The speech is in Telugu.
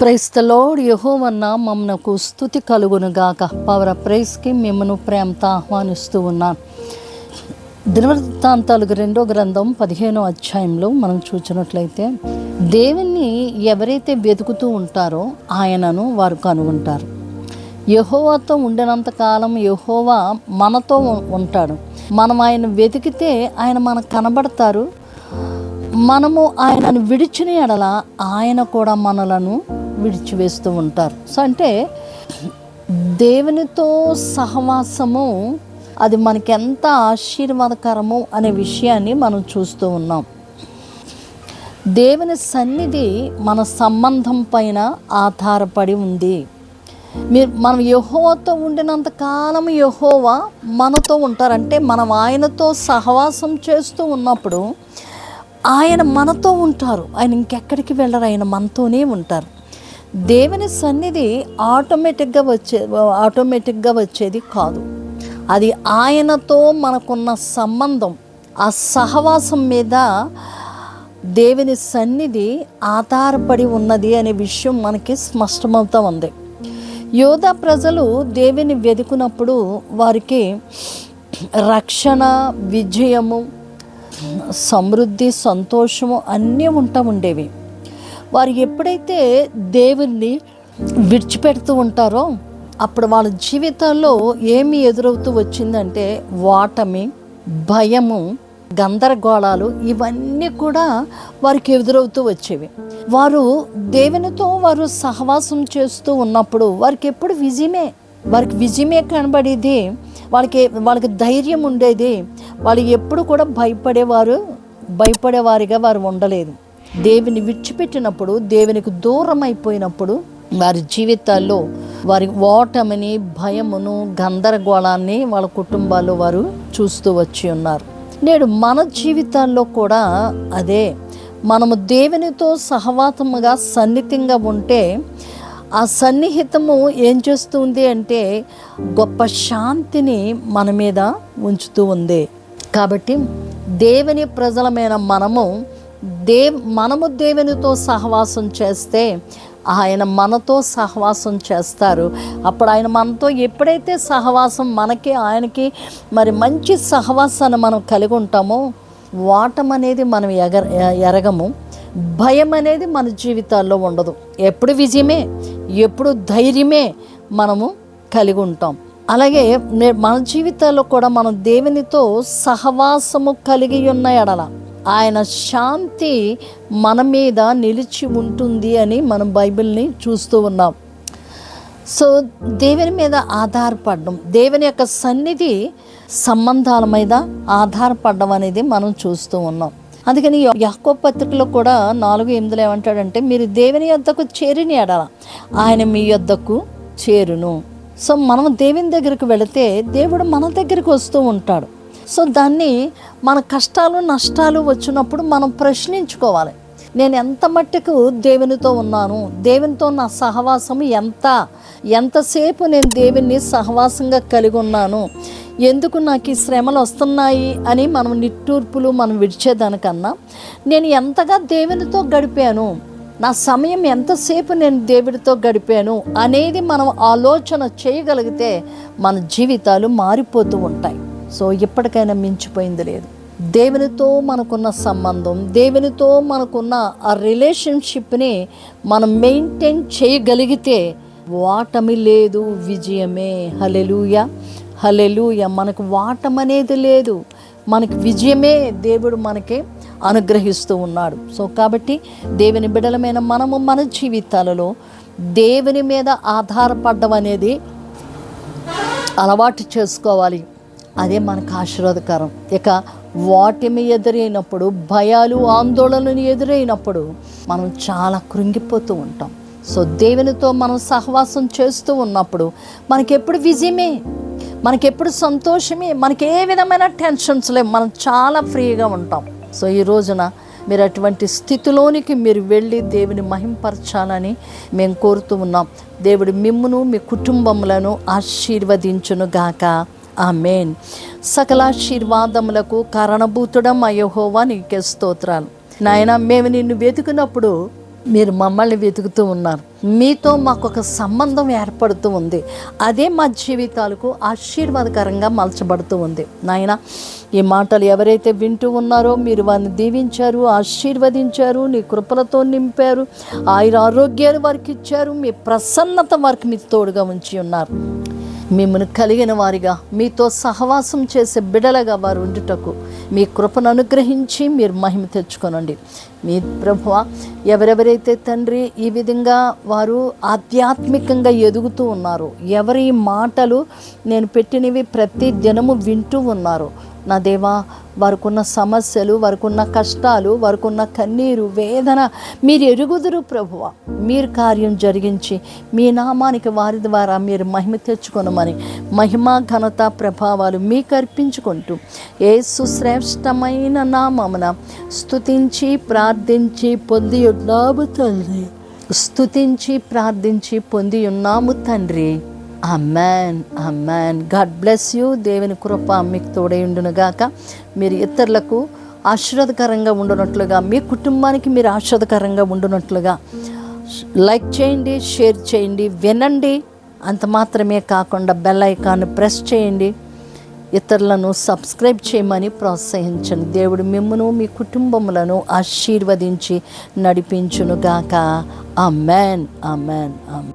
ప్రైస్తలోడ్ యహోవన్న మమ్మనకు స్థుతి కలుగునుగాక పవర ప్రైస్కి మిమ్మను ప్రేమతో ఆహ్వానిస్తూ ఉన్నాను. దినవృత్తాంతాలకు రెండో గ్రంథం పదిహేనో అధ్యాయంలో మనం చూసినట్లయితే దేవుణ్ణి ఎవరైతే వెతుకుతూ ఉంటారో ఆయనను వారు కనుగొంటారు. యహోవాతో ఉండినంత కాలం యహోవా మనతో ఉంటాడు. మనం ఆయన వెతికితే ఆయన మనకు కనబడతారు. మనము ఆయనను విడిచిన ఎడల ఆయన కూడా మనలను విడిచివేస్తూ ఉంటారు. సో అంటే దేవునితో సహవాసము అది మనకెంత ఆశీర్వాదకరము అనే విషయాన్ని మనం చూస్తూ ఉన్నాం. దేవుని సన్నిధి మన సంబంధం పైన ఆధారపడి ఉంది. మీరు మనం యహోవాతో ఉండినంత కాలం యహోవా మనతో ఉంటారంటే మనం ఆయనతో సహవాసం చేస్తూ ఉన్నప్పుడు ఆయన మనతో ఉంటారు. ఆయన ఇంకెక్కడికి వెళ్ళరు. ఆయన మనతోనే ఉంటారు. దేవుని సన్నిధి ఆటోమేటిక్గా వచ్చే ఆటోమేటిక్గా వచ్చేది కాదు. అది ఆయనతో మనకున్న సంబంధం ఆ సహవాసం మీద దేవుని సన్నిధి ఆధారపడి ఉన్నది అనే విషయం మనకి స్పష్టమవుతూ ఉంది. యోధ ప్రజలు దేవుని వెతుకున్నప్పుడు వారికి రక్షణ విజయము సమృద్ధి సంతోషము అన్నీ ఉంటా ఉండేవి. వారు ఎప్పుడైతే దేవుణ్ణి విడిచిపెడుతూ ఉంటారో అప్పుడు వాళ్ళ జీవితాల్లో ఏమి ఎదురవుతూ వచ్చిందంటే వాటమి భయము గందరగోళాలు ఇవన్నీ కూడా వారికి ఎదురవుతూ వచ్చేవి. వారు దేవునితో వారు సహవాసం చేస్తూ ఉన్నప్పుడు వారికి ఎప్పుడు విజయమే వారికి విజయమే కనబడేది వాళ్ళకి వాళ్ళకి ధైర్యం ఉండేది. వాళ్ళు ఎప్పుడు కూడా భయపడేవారు భయపడేవారిగా వారు ఉండలేదు. దేవుని విడిచిపెట్టినప్పుడు దేవునికి దూరం అయిపోయినప్పుడు వారి జీవితాల్లో వారి ఓటమిని భయమును గందరగోళాన్ని వాళ్ళ కుటుంబాల్లో వారు చూస్తూ వచ్చి ఉన్నారు. నేడు మన జీవితాల్లో కూడా అదే. మనము దేవునితో సహవాతముగా సన్నిహితంగా ఉంటే ఆ సన్నిహితము ఏం చేస్తుంది అంటే గొప్ప శాంతిని మన మీద ఉంచుతూ ఉంది. కాబట్టి దేవుని ప్రజలమైన మనము దే మనము దేవునితో సహవాసం చేస్తే ఆయన మనతో సహవాసం చేస్తారు. అప్పుడు ఆయన మనతో ఎప్పుడైతే సహవాసం మనకి ఆయనకి మరి మంచి సహవాసాన్ని మనం కలిగి ఉంటామో వాటం అనేది మనం ఎగర ఎరగము. భయం అనేది మన జీవితాల్లో ఉండదు. ఎప్పుడు విజయమే ఎప్పుడు ధైర్యమే మనము కలిగి ఉంటాం. అలాగే నే- మన జీవితాల్లో కూడా మనం దేవునితో సహవాసము కలిగి ఉన్న ఎడల ఆయన శాంతి మన మీద నిలిచి ఉంటుంది అని మనం బైబిల్ని చూస్తూ ఉన్నాం. సో దేవుని మీద ఆధారపడడం దేవుని యొక్క సన్నిధి సంబంధాల మీద ఆధారపడడం అనేది మనం చూస్తూ ఉన్నాం. అందుకని యాకో పత్రికలో కూడా నాలుగు ఎనిమిదిలో ఏమంటాడంటే మీరు దేవుని యొద్దకు చేరిని ఎడల ఆయన మీ యొద్దకు చేరును. సో మనం దేవుని దగ్గరకు వెళితే దేవుడు మన దగ్గరికి వస్తూ ఉంటాడు. సో దాన్ని మన కష్టాలు నష్టాలు వచ్చినప్పుడు మనం ప్రశ్నించుకోవాలి. నేను ఎంత మట్టుకు దేవునితో ఉన్నాను? దేవునితో నా సహవాసం ఎంత? ఎంతసేపు నేను దేవుని సహవాసంగా కలిగి ఉన్నాను? ఎందుకు నాకు ఈ శ్రమలు వస్తున్నాయి అని మనం నిట్టూర్పులు మనం విడిచేదానికన్నా నేను ఎంతగా దేవునితో గడిపాను? నా సమయం ఎంతసేపు నేను దేవుడితో గడిపాను? అనేది మనం ఆలోచన చేయగలిగితే మన జీవితాలు మారిపోతూ ఉంటాయి. సో ఇప్పటికైనా మించిపోయింది లేదు. దేవునితో మనకున్న సంబంధం దేవునితో మనకున్న ఆ రిలేషన్షిప్ని మనం మెయింటైన్ చేయగలిగితే వాటమి లేదు విజయమే. హలెలూయ హలెలూయ మనకు వాటం అనేది లేదు. మనకి విజయమే దేవుడు మనకి అనుగ్రహిస్తూ ఉన్నాడు. సో కాబట్టి దేవుని బిడలమైన మనము మన జీవితాలలో దేవుని మీద ఆధారపడడం అనేది అలవాటు చేసుకోవాలి. అదే మనకు ఆశీర్వాదకరం. ఇక వాటిమి ఎదురైనప్పుడు భయాలు ఆందోళనలు ఎదురైనప్పుడు మనం చాలా కృంగిపోతూ ఉంటాం. సో దేవునితో మనం సహవాసం చేస్తూ ఉన్నప్పుడు మనకెప్పుడు విజయమే మనకెప్పుడు సంతోషమే మనకి ఏ విధమైన టెన్షన్స్ లేవు. మనం చాలా ఫ్రీగా ఉంటాం. సో ఈ రోజున మీరు అటువంటి స్థితిలోనికి మీరు వెళ్ళి దేవుని మహింపరచాలని మేము కోరుతూ ఉన్నాం. దేవుడు మిమ్మును మీ కుటుంబములను ఆశీర్వదించును గాక ఆమెన్. సకలాశీర్వాదములకు కారణభూతుడం అయ్యహోవా నీకే స్తోత్రాలు. నాయన మేము నిన్ను వెతికినప్పుడు మీరు మమ్మల్ని వెతుకుతూ ఉన్నారు. మీతో మాకు ఒక సంబంధం ఏర్పడుతూ ఉంది. అదే మా జీవితాలకు ఆశీర్వాదకరంగా మలచబడుతూ ఉంది. నాయన ఈ మాటలు ఎవరైతే వింటూ ఉన్నారో మీరు వారిని దీవించారు ఆశీర్వదించారు నీ కృపలతో నింపారు ఆయుర ఆరోగ్యాలు వారికి ఇచ్చారు మీ ప్రసన్నత వారికి మీ తోడుగా ఉంచి ఉన్నారు. మిమ్మల్ని కలిగిన వారిగా మీతో సహవాసం చేసే బిడలగా వారు ఉండుటకు మీ కృపను అనుగ్రహించి మీరు మహిమ తెచ్చుకొనండి. మీ ప్రభువ ఎవరెవరైతే తండ్రి ఈ విధంగా వారు ఆధ్యాత్మికంగా ఎదుగుతూ ఉన్నారు ఎవరి మాటలు నేను పెట్టినవి ప్రతి దినము వింటూ ఉన్నారు నా దేవా వారికున్న సమస్యలు వారికున్న కష్టాలు వారికున్న కన్నీరు వేదన మీరు ఎరుగుదురు ప్రభువ. మీరు కార్యం జరిగించి మీ నామానికి వారి ద్వారా మీరు మహిమ తెచ్చుకొనమని మహిమ ఘనత ప్రభావాలు మీకు అర్పించుకుంటూ ఏ సుశ్రేష్టమైన నామమున స్తుతించి ప్రార్థించి పొంది ఉన్నాము తండ్రి. స్తుతించి ప్రార్థించి పొంది ఉన్నాము తండ్రి. Amen amen God bless you దేవుని కృప మీకు తోడైండునుగాక మీరు ఇతరులకు ఆశీర్వాదకరంగా ఉండునట్లుగా మీ కుటుంబానికి మీరు ఆశీర్వాదకరంగా ఉండునట్లుగా. లైక్ చేయండి షేర్ చేయండి వినండి. అంత మాత్రమే కాకుండా బెల్ ఐకాన్ ప్రెస్ చేయండి. ఇతరులను సబ్స్క్రైబ్ చేయమని ప్రోత్సహించండి. దేవుడు మిమ్మను మీ కుటుంబములను ఆశీర్వదించి నడిపించునుగాక. Amman Amman Amman